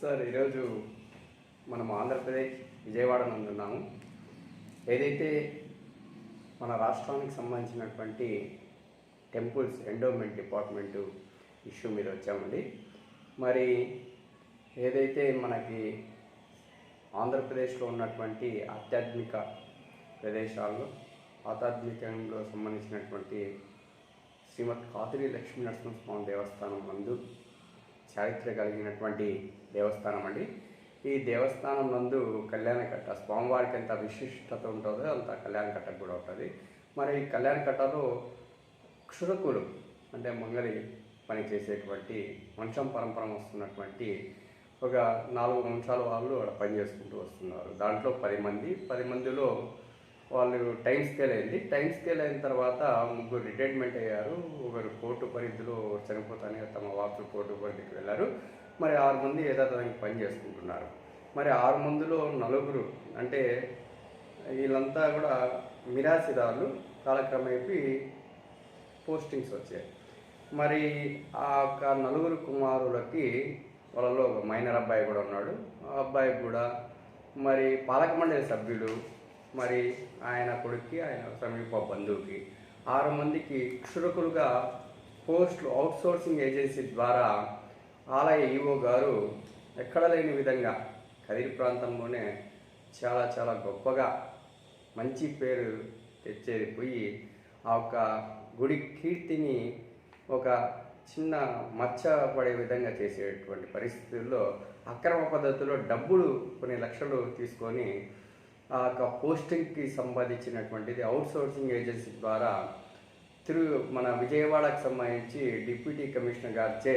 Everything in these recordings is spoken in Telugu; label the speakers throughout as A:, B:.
A: సార్ ఈరోజు మనం ఆంధ్రప్రదేశ్ విజయవాడ నందున్నాము ఏదైతే మన రాష్ట్రానికి సంబంధించినటువంటి టెంపుల్స్ ఎండోమెంట్ డిపార్ట్మెంటు ఇష్యూ మీద వచ్చామండి. మరి ఏదైతే మనకి ఆంధ్రప్రదేశ్లో ఉన్నటువంటి ఆధ్యాత్మిక ప్రదేశాల్లో ఆధ్యాత్మికంలో సంబంధించినటువంటి శ్రీమద్ కాతిరి లక్ష్మీ నరసింహస్వామి దేవస్థానం నందు చారిత్ర కలిగినటువంటి దేవస్థానం అండి. ఈ దేవస్థానం నందు కళ్యాణకట్ట స్వామివారికి ఎంత విశిష్టత ఉంటుందో అంత కళ్యాణకట్ట కూడా ఉంటుంది. మరి ఈ కళ్యాణకట్టలో క్షురకులు అంటే మంగలి పని చేసేటువంటి వంశం పరంపర వస్తున్నటువంటి ఒక నాలుగు వంశాల వాళ్ళు అక్కడ పని చేసుకుంటూ వస్తున్నారు. దాంట్లో పది మంది పది మందిలో వాళ్ళు టైం స్కేల్ అయింది. టైం స్కేల్ అయిన తర్వాత ముగ్గురు రిటైర్మెంట్ అయ్యారు. ఒకరు కోర్టు పరిధిలో చనిపోతానే తమ వార్తలు కోర్టు పరిధికి వెళ్ళారు. మరి ఆరు మంది యథాతథంగా పని చేసుకుంటున్నారు. మరి ఆరు మందిలో నలుగురు అంటే వీళ్ళంతా కూడా మిరాసిదారులు కాలక్రమేపీ పోస్టింగ్స్ వచ్చాయి. మరి ఆ యొక్క నలుగురు కుమారులకి వాళ్ళలో ఒక మైనర్ అబ్బాయి కూడా ఉన్నాడు. ఆ అబ్బాయి కూడా మరి పాలక మండలి సభ్యుడు మరి ఆయన కొడుక్కి ఆయన సమీప బంధువుకి. ఆరు మందికి క్షురకులుగా పోస్ట్ అవుట్సోర్సింగ్ ఏజెన్సీ ద్వారా ఆలయ ఈఓ గారు ఎక్కడ లేని విధంగా కదిరి ప్రాంతంలోనే చాలా చాలా గొప్పగా మంచి పేరు తెచ్చేది పోయి ఆ యొక్క గుడి కీర్తిని ఒక చిన్న మచ్చ పడే విధంగా చేసేటువంటి పరిస్థితుల్లో అక్రమ పద్ధతిలో డబ్బులు కొన్ని లక్షలు తీసుకొని ఆ యొక్క పోస్టింగ్కి సంబంధించినటువంటిది అవుట్సోర్సింగ్ ఏజెన్సీ ద్వారా తిరు మన విజయవాడకు సంబంధించి డిప్యూటీ కమిషనర్ గారిచే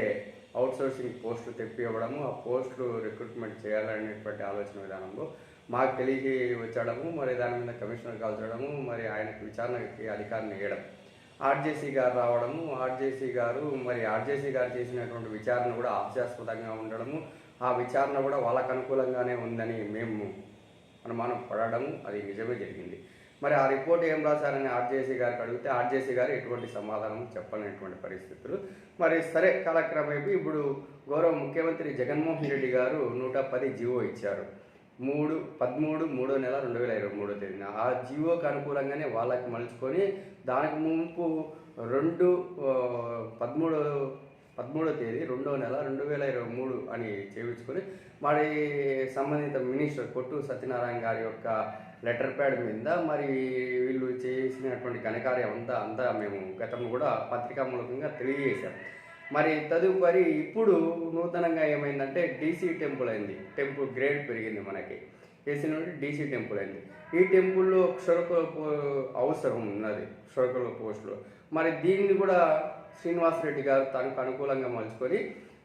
A: అవుట్సోర్సింగ్ పోస్టులు తెప్పివ్వడము ఆ పోస్టులు రిక్రూట్మెంట్ చేయాలనేటువంటి ఆలోచన విధానంలో మాకు తెలియ వచ్చడము మరి దాని మీద కమిషనర్ కాల్చడము మరి ఆయనకు విచారణకి అధికారిని వేయడం ఆర్జేసీ గారు రావడము ఆర్జేసీ గారు మరి ఆర్జేసీ గారు చేసినటువంటి విచారణ కూడా హాస్యాస్పదంగా ఉండడము ఆ విచారణ కూడా వాళ్ళకు అనుకూలంగానే ఉందని మేము అనుమానం పడడము అది నిజమే జరిగింది. మరి ఆ రిపోర్ట్ ఏం రాశారని ఆర్జేసీ గారికి అడిగితే ఆర్జేసీ గారు ఎటువంటి సమాధానం చెప్పలేనటువంటి పరిస్థితులు. మరి సరే కాలక్రమేపీ ఇప్పుడు గౌరవ ముఖ్యమంత్రి జగన్మోహన్ రెడ్డి గారు నూట పది జీవో ఇచ్చారు. మూడు పదమూడు మూడో నెల రెండు వేల ఇరవై మూడో తేదీన. ఆ జీవోకి అనుకూలంగానే వాళ్ళకి మలుచుకొని దానికి ముంపు రెండు పదమూడు పదమూడో తేదీ రెండో నెల రెండు వేల ఇరవై మూడు అని చేయించుకొని మరి సంబంధిత మినిస్టర్ కొట్టు సత్యనారాయణ గారి యొక్క లెటర్ ప్యాడ్ మీద మరి వీళ్ళు చేసినటువంటి ఘనకార్యం అంతా అంతా మేము గతంలో కూడా పత్రికా మూలకంగా తెలియజేశాం. మరి తదుపరి ఇప్పుడు నూతనంగా ఏమైందంటే డీసీ టెంపుల్ అయింది. టెంపుల్ గ్రేడ్ పెరిగింది మనకి. ఏసీ నుండి డీసీ టెంపుల్ అయింది. ఈ టెంపుల్లో క్షురకుల అవసరం ఉన్నది. క్షురకుల పోస్టులు. మరి దీన్ని కూడా శ్రీనివాసరెడ్డి గారు తనకు అనుకూలంగా మలుచుకొని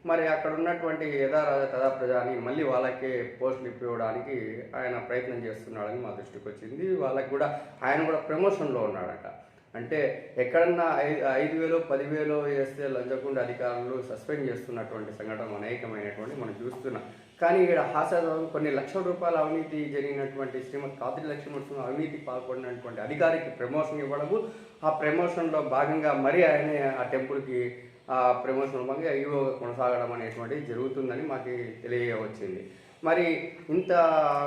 A: మరి అక్కడ ఉన్నటువంటి యథా రాజా తదా అని మళ్ళీ వాళ్ళకే పోస్టులు ఇప్పివ్వడానికి ఆయన ప్రయత్నం చేస్తున్నాడని మా దృష్టికి వచ్చింది. వాళ్ళకి కూడా ఆయన కూడా ప్రమోషన్లో ఉన్నాడట. అంటే ఎక్కడన్నా ఐ ఐదు వేలు పదివేలు వేస్తే లంచకుండా అధికారులు సస్పెండ్ చేస్తున్నటువంటి సంఘటన అనేకమైనటువంటి మనం చూస్తున్నాం. కానీ ఇక్కడ హాసాదం కొన్ని లక్షల రూపాయల అవినీతి జరిగినటువంటి శ్రీమతి కాతిరి లక్ష్మణ్ అవినీతి పాల్పడినటువంటి అధికారికి ప్రమోషన్ ఇవ్వడము ఆ ప్రమోషన్లో భాగంగా మరీ ఆయనే ఆ టెంపుల్కి ఆ ప్రమోషన్ భాగంగా ఈవో కొనసాగడం అనేటువంటిది జరుగుతుందని మాకు తెలియవచ్చింది. మరి ఇంత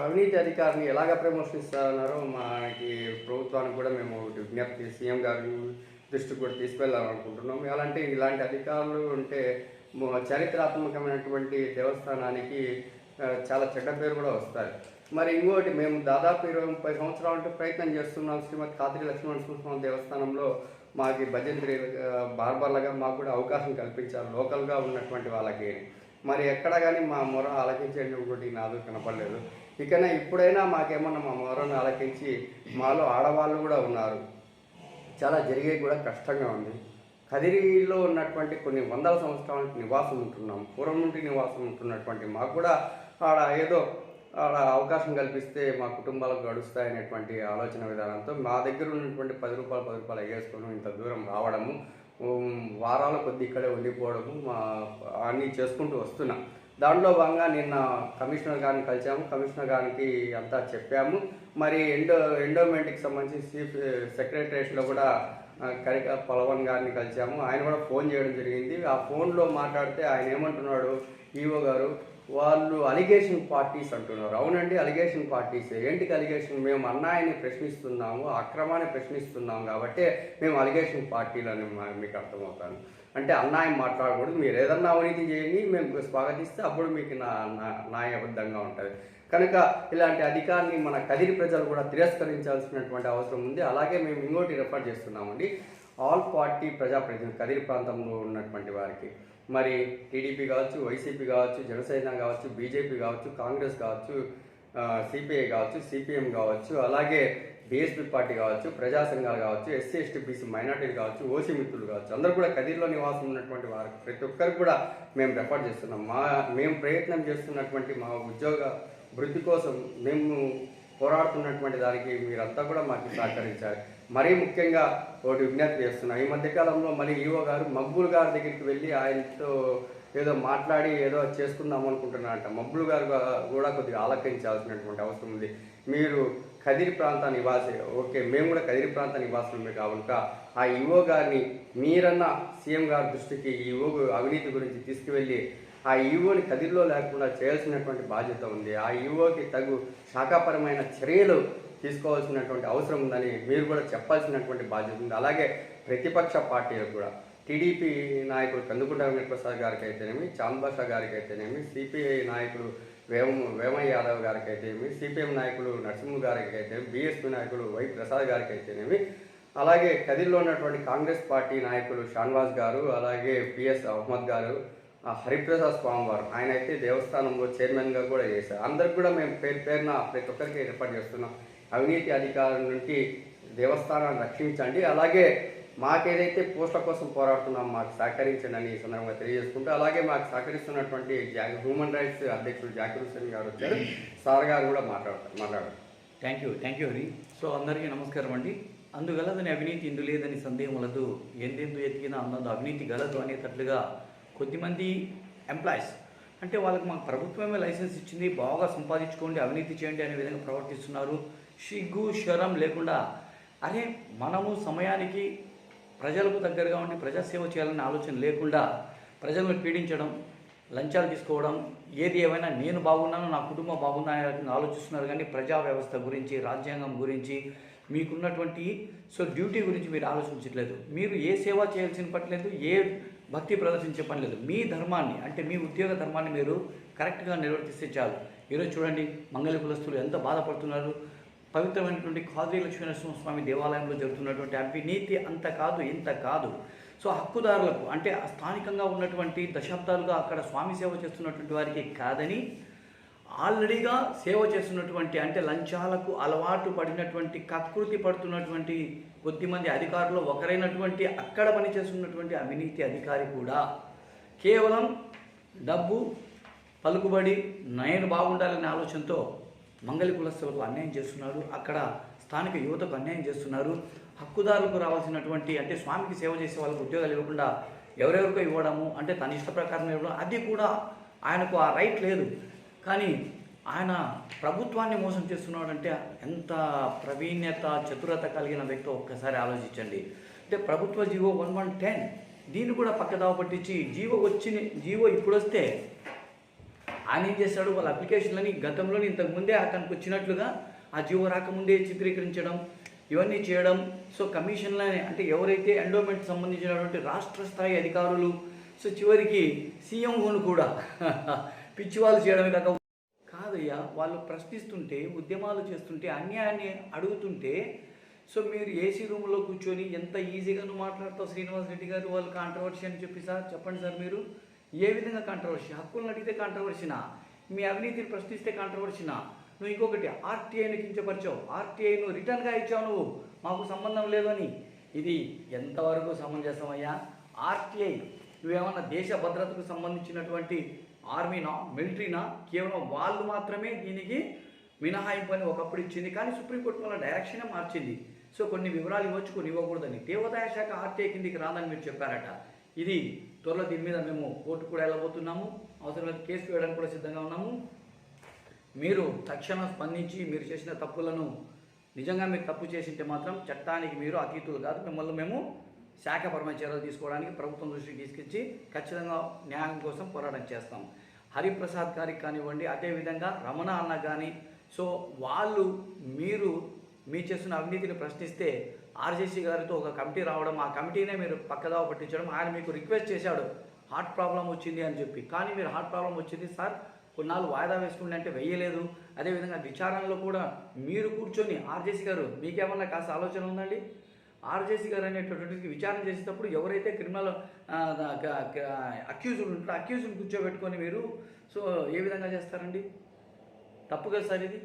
A: అవినీతి అధికారిని ఎలాగ ప్రమోషన్ ఇస్తారన్నారో మనకి ప్రభుత్వానికి కూడా మేము విజ్ఞప్తి సీఎం గారి దృష్టికి కూడా తీసుకెళ్ళాలనుకుంటున్నాము ఎలాంటి ఇలాంటి అధికారులు ఉంటే చారిత్రాత్మకమైనటువంటి దేవస్థానానికి చాలా చెడ్డ పేరు కూడా వస్తారు మరి ఇంకోటి మేము దాదాపు ఇరవై ముప్పై సంవత్సరాల నుండి ప్రయత్నం చేస్తున్నాం శ్రీమతి కాతిరి లక్ష్మణ స్వామి దేవస్థానంలో. మాకు భజంత్రి బార్బర్లుగా మాకు కూడా అవకాశం కల్పించారు లోకల్గా ఉన్నటువంటి వాళ్ళకి. మరి ఎక్కడ కానీ మా మొర ఆలకించేటువంటి నాదు కనపడలేదు. ఇకనే ఇప్పుడైనా మాకేమన్నా మా మొరను ఆలకించి మాలో ఆడవాళ్ళు కూడా ఉన్నారు. చాలా జరిగేది కూడా కష్టంగా ఉంది. కదిరిలో ఉన్నటువంటి కొన్ని వందల సంవత్సరాల నివాసం ఉంటున్నాం. పూర్వం నుండి నివాసం ఉంటున్నటువంటి మాకు కూడా ఆడ ఏదో ఆడ అవకాశం కల్పిస్తే మా కుటుంబాలకు గడుస్తాయనేటువంటి ఆలోచన విధానంతో మా దగ్గర ఉన్నటువంటి పది రూపాయలు పది రూపాయలు ఎగేసుకొని ఇంత దూరం రావడము వారాల కొద్ది ఇక్కడే ఉండిపోవడము మా అన్నీ చేసుకుంటూ వస్తున్నాం. దాంట్లో భాగంగా నిన్న కమిషనర్ గారిని కలిసాము కమిషనర్ గారికి అంతా చెప్పాము. మరి ఎండో ఎండోమెంట్కి సంబంధించి చీఫ్ సెక్రటరేట్లో కూడా కరిక పొలవన్ గారిని కలిసాము ఆయన కూడా ఫోన్ చేయడం జరిగింది. ఆ ఫోన్లో మాట్లాడితే ఆయన ఏమంటున్నాడు? ఈవో గారు వాళ్ళు అలిగేషన్ పార్టీస్ అంటున్నారు. అవునండి అలిగేషన్ పార్టీస్. ఏంటికి అలిగేషన్? మేము అన్నాయని ప్రశ్నిస్తున్నాము అక్రమాన్ని ప్రశ్నిస్తున్నాము కాబట్టి మేము అలిగేషన్ పార్టీలని మా- మీకు అర్థమవుతాను. అంటే అన్నాయం మాట్లాడకూడదు. మీరు ఏదన్నా అవినీతి చేయండి మేము స్వాగతిస్తే అప్పుడు మీకు నా నా- న్యాయబద్ధంగా ఉంటుంది. కనుక ఇలాంటి అధికారాన్ని మన కదిరి ప్రజలు కూడా తిరస్కరించాల్సినటువంటి అవసరం ఉంది. అలాగే మేము ఇంకోటి రెఫర్ చేస్తున్నామండి. ఆల్ పార్టీ ప్రజాప్రతినిధులు కదిరి ప్రాంతంలో ఉన్నటువంటి వారికి. మరి టీడీపీ కావచ్చు వైసీపీ కావచ్చు జనసేన కావచ్చు బీజేపీ కావచ్చు కాంగ్రెస్ కావచ్చు సిపిఐ కావచ్చు సిపిఎం కావచ్చు అలాగే బీఎస్పీ పార్టీ కావచ్చు ప్రజా సంఘాలు కావచ్చు ఎస్సీ ఎస్టీ బీసీ మైనార్టీలు కావచ్చు ఓసీ మిత్రులు కావచ్చు అందరూ కూడా కదిరిలో నివాసం ఉన్నటువంటి వారికి ప్రతి ఒక్కరు కూడా మేము రెఫర్ చేస్తున్నాం. మా మేము ప్రయత్నం చేస్తున్నటువంటి మా ఉద్యోగ వృద్ధి కోసం మేము పోరాడుతున్నటువంటి దానికి మీరంతా కూడా మాకు సహకరించాలి మరీ ముఖ్యంగా ఒకటి విజ్ఞప్తి చేస్తున్నాం ఈ మధ్యకాలంలో మళ్ళీ ఈవో గారు మబ్బుల్ గారి దగ్గరికి వెళ్ళి ఆయనతో ఏదో మాట్లాడి ఏదో చేసుకుందాం అనుకుంటున్నారంట మబ్బులు గారు కూడా కొద్దిగా ఆలకించాల్సినటువంటి అవసరం ఉంది. మీరు కదిరి ప్రాంత నివాసి ఓకే మేము కూడా కదిరి ప్రాంత నివాసులమే కావునుక ఆ ఈవో గారిని మీరన్న సీఎం గారి దృష్టికి ఈ ఈవో అవినీతి గురించి తీసుకువెళ్ళి ఆ ఈవోని కదిల్లో లేకుండా చేయాల్సినటువంటి బాధ్యత ఉంది. ఆ ఈవోకి తగు శాఖాపరమైన చర్యలు తీసుకోవాల్సినటువంటి అవసరం ఉందని మీరు కూడా చెప్పాల్సినటువంటి బాధ్యత ఉంది. అలాగే ప్రతిపక్ష పార్టీలకు కూడా. టీడీపీ నాయకుడు కందుకుంట వెంకటప్రసాద్ గారికి అయితేనేమి చాంద్ గారికి అయితేనేమి సిపిఐ నాయకుడు వేమ వేమయ్య యాదవ్ గారికి అయితేనేమి సిపిఎం నాయకుడు నరసింహ గారికి అయితేనేమి బీఎస్పీ నాయకుడు వై ప్రసాద్ గారికి అయితేనేమి అలాగే కదిరిలో ఉన్నటువంటి కాంగ్రెస్ పార్టీ నాయకులు షాన్వాస్ గారు అలాగే పిఎస్ అహ్మద్ గారు హరిప్రసాద్ స్వామి వారు. ఆయన అయితే దేవస్థానంలో చైర్మన్గా కూడా చేశారు. అందరికి కూడా మేము పేరు పేరున ప్రతి ఒక్కరికి రిఫర్ చేస్తున్నాం. అవినీతి అధికారుల నుండి దేవస్థానాన్ని రక్షించండి. అలాగే మాకేదైతే పోస్టుల కోసం పోరాడుతున్నాం మాకు సహకరించండి అని ఈ సందర్భంగా తెలియజేసుకుంటూ అలాగే మాకు సహకరిస్తున్నటువంటి జా హ్యూమన్ రైట్స్ అధ్యక్షుడు జాకిర్ హుసేన్ గారు వచ్చారు. సార్ గారు కూడా మాట్లాడతారు మాట్లాడారు
B: thank you thank you Hari so అందరికీ నమస్కారం అండి. అందుగలదని అవినీతి ఇందు లేదని సందేహం వలదు. ఎందెందు ఎతికినా అన్నది అవినీతి గలదు అనేటట్లుగా కొద్దిమంది ఎంప్లాయీస్ అంటే వాళ్ళకి మాకు ప్రభుత్వమే లైసెన్స్ ఇచ్చింది బాగా సంపాదించుకోండి అవినీతి చేయండి అనే విధంగా ప్రవర్తిస్తున్నారు. సిగ్గు శరం లేకుండా అరే మనము సమయానికి ప్రజలకు దగ్గరగా ఉండి ప్రజాసేవ చేయాలనే ఆలోచన లేకుండా ప్రజలను పీడించడం లంచాలు తీసుకోవడం ఏది ఏమైనా నేను బాగున్నాను నా కుటుంబం బాగున్నా అనే రకంగా ఆలోచిస్తున్నారు. కానీ ప్రజా వ్యవస్థ గురించి రాజ్యాంగం గురించి మీకున్నటువంటి సో డ్యూటీ గురించి మీరు ఆలోచించట్లేదు. మీరు ఏ సేవ చేయాల్సిన పట్లేదు ఏ భక్తి ప్రదర్శించే పని లేదు. మీ ధర్మాన్ని అంటే మీ ఉద్యోగ ధర్మాన్ని మీరు కరెక్ట్గా నిర్వర్తిస్తే చాలు. ఈరోజు చూడండి మంగళ కులస్తులు ఎంత బాధపడుతున్నారు. పవిత్రమైనటువంటి కాద్రి లక్ష్మీనరసింహ స్వామి దేవాలయంలో జరుగుతున్నటువంటి అవినీతి అంత కాదు ఇంత కాదు. సో హక్కుదారులకు అంటే స్థానికంగా ఉన్నటువంటి దశాబ్దాలుగా అక్కడ స్వామి సేవ చేస్తున్నటువంటి వారికి కాదని ఆల్రెడీగా సేవ చేస్తున్నటువంటి అంటే లంచాలకు అలవాటు పడినటువంటి కకృతి పడుతున్నటువంటి కొద్దిమంది అధికారులు ఒకరైనటువంటి అక్కడ పనిచేస్తున్నటువంటి అవినీతి అధికారి కూడా కేవలం డబ్బు పలుకుబడి నేను బాగుండాలనే ఆలోచనతో మంగళి కులస్తులకు అన్యాయం చేస్తున్నారు. అక్కడ స్థానిక యువతకు అన్యాయం చేస్తున్నారు. హక్కుదారులకు రావాల్సినటువంటి అంటే స్వామికి సేవ చేసే వాళ్ళకు ఉద్యోగాలు ఇవ్వకుండా ఎవరెవరికో ఇవ్వడము అంటే తన ఇష్ట ప్రకారం ఇవ్వడం అది కూడా ఆయనకు ఆ రైట్ లేదు. కానీ ఆయన ప్రభుత్వాన్ని మోసం చేస్తున్నాడంటే ఎంత ప్రవీణ్యత చతురత కలిగిన వ్యక్తి ఒక్కసారి ఆలోచించండి. అంటే ప్రభుత్వ జీవో వన్ వన్ టెన్ దీన్ని కూడా పక్కదావ పట్టించి జీవో వచ్చిన జీవో ఇప్పుడు వస్తే ఆయన ఏం చేశాడు వాళ్ళ అప్లికేషన్లని గతంలోని ఇంతకుముందే అతనికి వచ్చినట్లుగా ఆ జీవో రాకముందే చిత్రీకరించడం ఇవన్నీ చేయడం. సో కమిషన్లని అంటే ఎవరైతే ఎండోమెంట్ సంబంధించినటువంటి రాష్ట్ర స్థాయి అధికారులు సో చివరికి సీఎంఓను కూడా పిచ్చివాళ్ళు చేయడమే కాక కాదయ్యా వాళ్ళు ప్రశ్నిస్తుంటే ఉద్యమాలు చేస్తుంటే అన్యాయాన్ని అడుగుతుంటే సో మీరు ఏసీ రూమ్లో కూర్చొని ఎంత ఈజీగా నువ్వు మాట్లాడతావు శ్రీనివాస్ రెడ్డి గారు వాళ్ళు కాంట్రవర్సీ అని చెప్పి సార్ చెప్పండి సార్ మీరు. ఏ విధంగా కాంట్రవర్సీ హక్కులను అడిగితే కాంట్రవర్సీనా మీ అవినీతిని ప్రశ్నిస్తే కాంట్రవర్సీనా నువ్వు ఇంకొకటి ఆర్టీఐని కించపరిచావు. ఆర్టీఐను రిటర్న్గా ఇచ్చావు నువ్వు. మాకు సంబంధం లేదు అని. ఇది ఎంతవరకు సమంజసమయ్యా? ఆర్టీఐ నువ్వేమన్నా దేశ భద్రతకు సంబంధించినటువంటి ఆర్మీనా మిలిటరీనా కేవలం వాళ్ళు మాత్రమే దీనికి మినహాయింపు అని ఒకప్పుడు ఇచ్చింది. కానీ సుప్రీంకోర్టు వల్ల డైరెక్షనే మార్చింది. సో కొన్ని వివరాలు ఇవ్వచ్చు కొన్ని ఇవ్వకూడదని. దేవాదాయ శాఖ ఆర్టీఐ కిందికి రాదని మీరు చెప్పారట. ఇది త్వరలో దీని మీద మేము కోర్టు కూడా వెళ్ళబోతున్నాము. అవసరమైతే కేసు వేయడానికి కూడా సిద్ధంగా ఉన్నాము. మీరు తక్షణం స్పందించి మీరు చేసిన తప్పులను నిజంగా మీరు తప్పు చేసింటే మాత్రం చట్టానికి మీరు అతీతులు కాదు. మిమ్మల్ని మేము శాఖపరమైన చర్యలు తీసుకోవడానికి ప్రభుత్వం దృష్టికి తీసుకొచ్చి ఖచ్చితంగా న్యాయం కోసం పోరాటం చేస్తాం. హరిప్రసాద్ గారికి కానివ్వండి అదేవిధంగా రమణ అన్న కానీ సో వాళ్ళు మీరు మీ చేస్తున్న అవినీతిని ప్రశ్నిస్తే ఆర్జేసీ గారితో ఒక కమిటీ రావడం ఆ కమిటీనే మీరు పక్కదావ పట్టించడం ఆయన మీకు రిక్వెస్ట్ చేశాడు. హార్ట్ ప్రాబ్లం వచ్చింది అని చెప్పి. కానీ మీరు హార్ట్ ప్రాబ్లం వచ్చింది సార్ కొన్నాళ్ళు వాయిదా వేసుకుంటే అంటే వేయలేదు అదేవిధంగా విచారణలో కూడా మీరు కూర్చొని ఆర్జేసీ గారు మీకేమన్నా కాస్త ఆలోచన ఉందండి? ఆర్జేసీ గారు అనేటటువంటి విచారణ చేసేటప్పుడు ఎవరైతే క్రిమినల్ అక్యూజ్డ్ ఉంటారో అక్యూజ్ని కూర్చోబెట్టుకొని మీరు సో ఏ విధంగా చేస్తారండి? తప్పు కదా సార్ ఇది?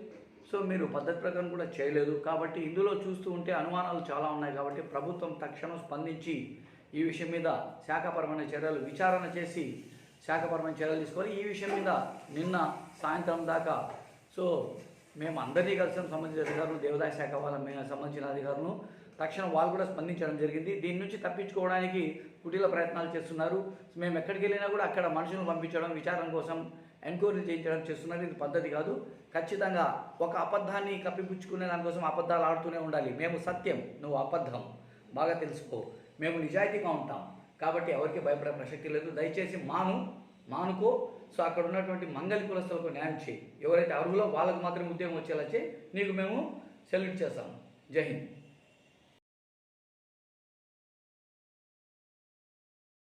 B: సో మీరు పద్ధతి ప్రకారం కూడా చేయలేదు. కాబట్టి ఇందులో చూస్తూ ఉంటే అనుమానాలు చాలా ఉన్నాయి. కాబట్టి ప్రభుత్వం తక్షణం స్పందించి ఈ విషయం మీద శాఖపరమైన చర్యలు విచారణ చేసి శాఖపరమైన చర్యలు తీసుకొని ఈ విషయం మీద నిన్న సాయంత్రం దాకా సో మేము అందరినీ కలిసిన సంబంధించిన అధికారులు దేవాదాయ శాఖ వాళ్ళ మేము సంబంధించిన అధికారులు. తక్షణం వాళ్ళు కూడా స్పందించడం జరిగింది. దీని నుంచి తప్పించుకోవడానికి కుటీల ప్రయత్నాలు చేస్తున్నారు. మేము ఎక్కడికి వెళ్ళినా కూడా అక్కడ మనుషులను పంపించడం విచారణ కోసం ఎంక్వైరీ చేయించడం చేస్తున్నారు. ఇది పద్ధతి కాదు. ఖచ్చితంగా ఒక అబద్ధాన్ని కప్పిపుచ్చుకునే దానికోసం అబద్ధాలు ఆడుతూనే ఉండాలి. మేము సత్యం. నువ్వు అబద్ధం. బాగా తెలుసుకో. మేము నిజాయితీగా ఉంటాం. కాబట్టి ఎవరికి భయపడే ప్రసక్తి లేదు. దయచేసి మాను మానుకో. సో అక్కడ ఉన్నటువంటి మంగళి కులస్తులకు న్యాయం చేయి. ఎవరైతే అర్హులో వాళ్ళకు మాత్రమే ఉద్యోగం వచ్చేలా చేయి. నీకు మేము సెల్యూట్ చేస్తాం. జై హింద్.